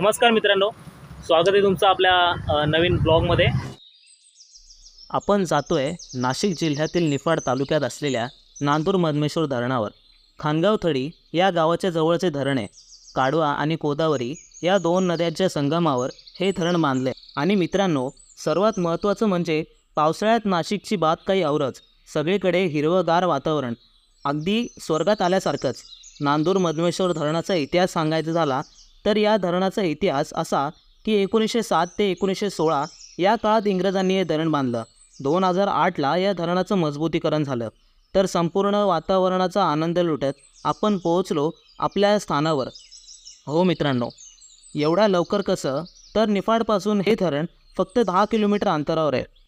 नमस्कार मित्रांनो स्वागत आहे तुमचं आपल्या नवीन ब्लॉगमध्ये. आपण जातोय नाशिक जिल्ह्यातील निफाड तालुक्यात असलेल्या नांदूर मधमेश्वर धरणावर. खानगावथडी या गावाच्या जवळचे धरण आहे काडवा आणि गोदावरी या दोन नद्यांच्या संगमावर हे धरण बांधले. आणि मित्रांनो सर्वात महत्त्वाचं म्हणजे पावसाळ्यात नाशिकची बात काही औरच सगळीकडे हिरवंगार वातावरण. अगदी स्वर्गात आल्यासारखंच नांदूर मधमेश्वर धरणाचा इतिहास सांगायचा झाला तर या धरणाचा इतिहास असा की एकोणीसशे सात ते एकोणीसशे सोळा या काळात इंग्रजांनी हे धरण बांधलं. दोन हजार आठला या धरणाचं मजबूतीकरण झालं. तर संपूर्ण वातावरणाचा आनंद लुटत आपण पोहोचलो आपल्या स्थानावर. हो मित्रांनो एवढ्या लवकर कसं? तर निफाडपासून हे धरण फक्त दहा किलोमीटर अंतरावर आहे.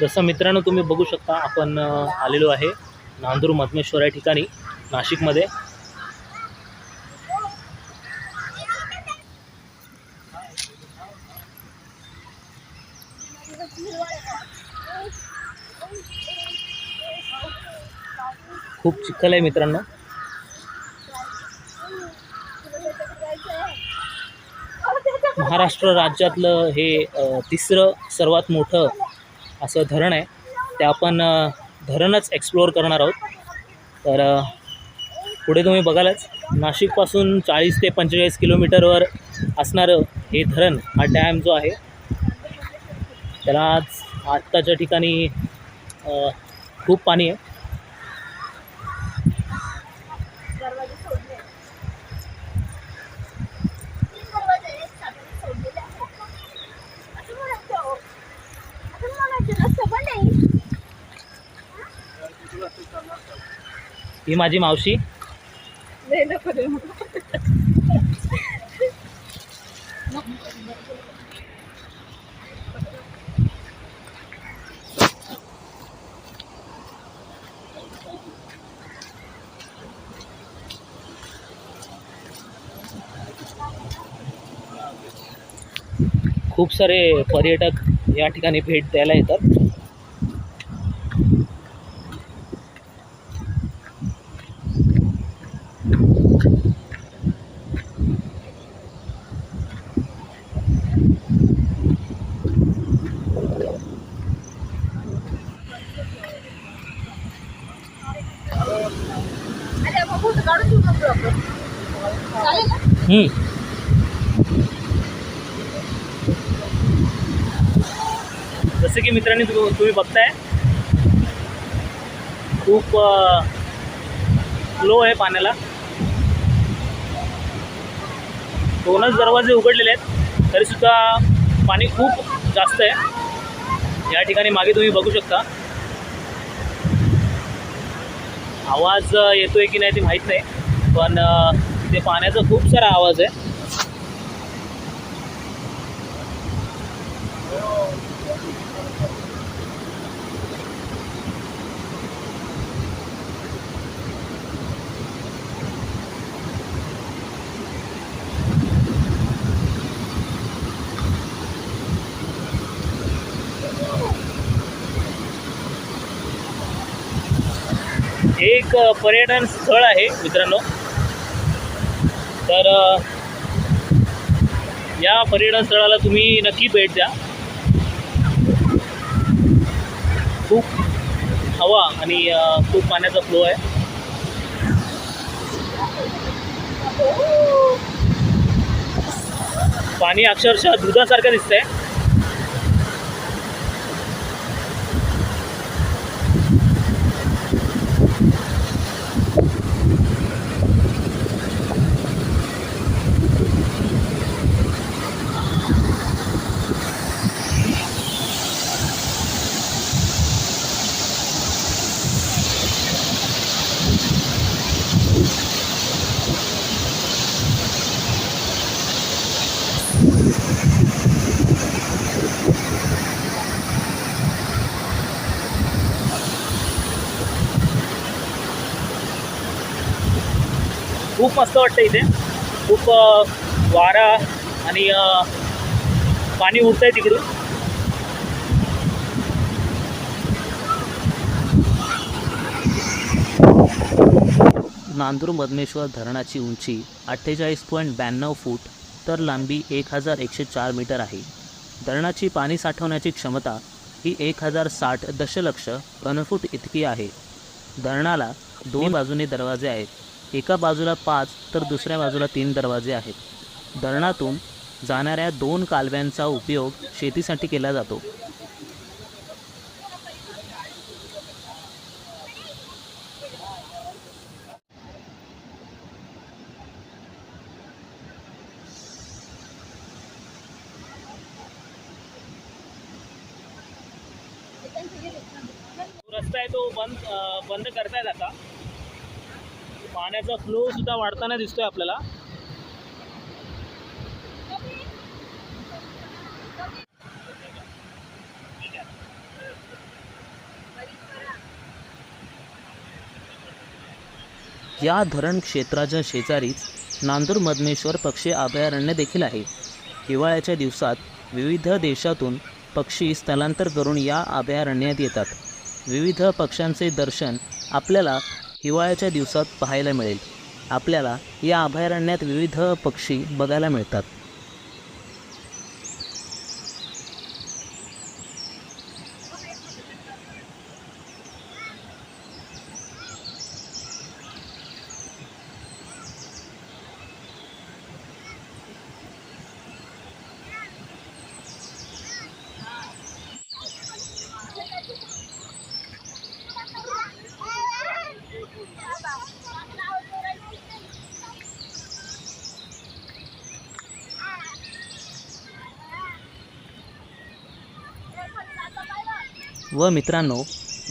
जसं मित्रांनो तुम्ही बघू शकता आपण आलेलो आहे नांदूर मधमेश्वर या ठिकाणी नाशिकमध्ये. खूप चिखल आहे मित्रांनो. महाराष्ट्र राज्यातलं हे तिसरं सर्वात मोठं असं धरण आहे. ते आपण धरणच एक्सप्लोअर करणार आहोत. तर पुढे तुम्ही बघालच. नाशिकपासून चाळीस ते पंचेचाळीस किलोमीटरवर असणारं हे धरण हा डॅम जो आहे. त्याला आज आत्ताच्या ठिकाणी खूप पाणी आहे. ही माझी मावशी. खूप सारे पर्यटक या ठिकाणी भेट द्यायला येतात. हम्म. जसं की मित्रांनी तुम्ही बघताय खूप लो आहे पाण्याला. दोनच दरवाजे उघडलेले आहेत तरीसुद्धा पाणी खूप जास्त आहे. या ठिकाणी मागे तुम्ही बघू शकता. आवाज येतो येतोय की नाही ते माहीत नाही. पण तिथे पाण्याचा खूप सारा आवाज आहे. एक पर्यटन स्थळ आहे मित्रांनो. तर या पर्यटन स्थळाला तुम्ही नक्की भेट द्या. खूप हवा आणि खूप पाण्याचा फ्लो आहे. पाणी अक्षरशः दुधासारखं दिसतंय. खूप मस्त वाटतं इथे. खूप वारा आणि पाणी उडतं आहे तिकडून. नांदूर मधमेश्वर धरणाची उंची अठ्ठेचाळीस पॉईंट ब्याण्णव फूट तर लांबी एक हजार एकशे चार मीटर आहे. धरणाची पाणी साठवण्याची क्षमता ही एक हजार साठ दशलक्ष घनफूट इतकी आहे. धरणाला दोन बाजूने दरवाजे आहेत. एका बाजूला पाच तर दुसऱ्या बाजूला तीन दरवाजे आहेत. धरणातून जाणाऱ्या दोन कालव्यांचा उपयोग शेतीसाठी केला जातो. रस्ता आहे तो बंद बंद करतायत आता पाण्याचा फ्लो सुद्धा वाढताना दिसतोय आपल्याला. या धरण क्षेत्राच्या शेजारीच नांदूर मधमेश्वर पक्षी अभयारण्य देखील आहे. हिवाळ्याच्या दिवसात विविध देशातून पक्षी स्थलांतर करून या अभयारण्यात येतात. विविध पक्ष्यांचे दर्शन आपल्याला हिवाळ्याच्या दिवसात पाहायला मिळेल. आपल्याला या अभयारण्यात विविध पक्षी बघायला मिळतात. व मित्रांनो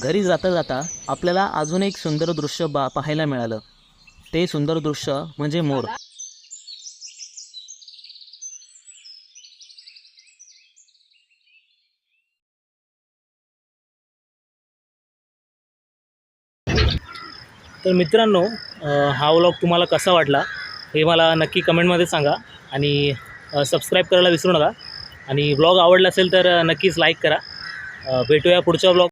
घरी जाता जाता आपल्याला अजून एक सुंदर दृश्य बा पाहायला मिळालं. ते सुंदर दृश्य म्हणजे मोर. तर मित्रांनो हा व्लॉग तुम्हाला कसा वाटला हे मला नक्की कमेंटमध्ये सांगा आणि सबस्क्राईब करायला विसरू नका. आणि ब्लॉग आवडला असेल तर नक्कीच लाईक करा. भेटूया पुढच्या ब्लॉग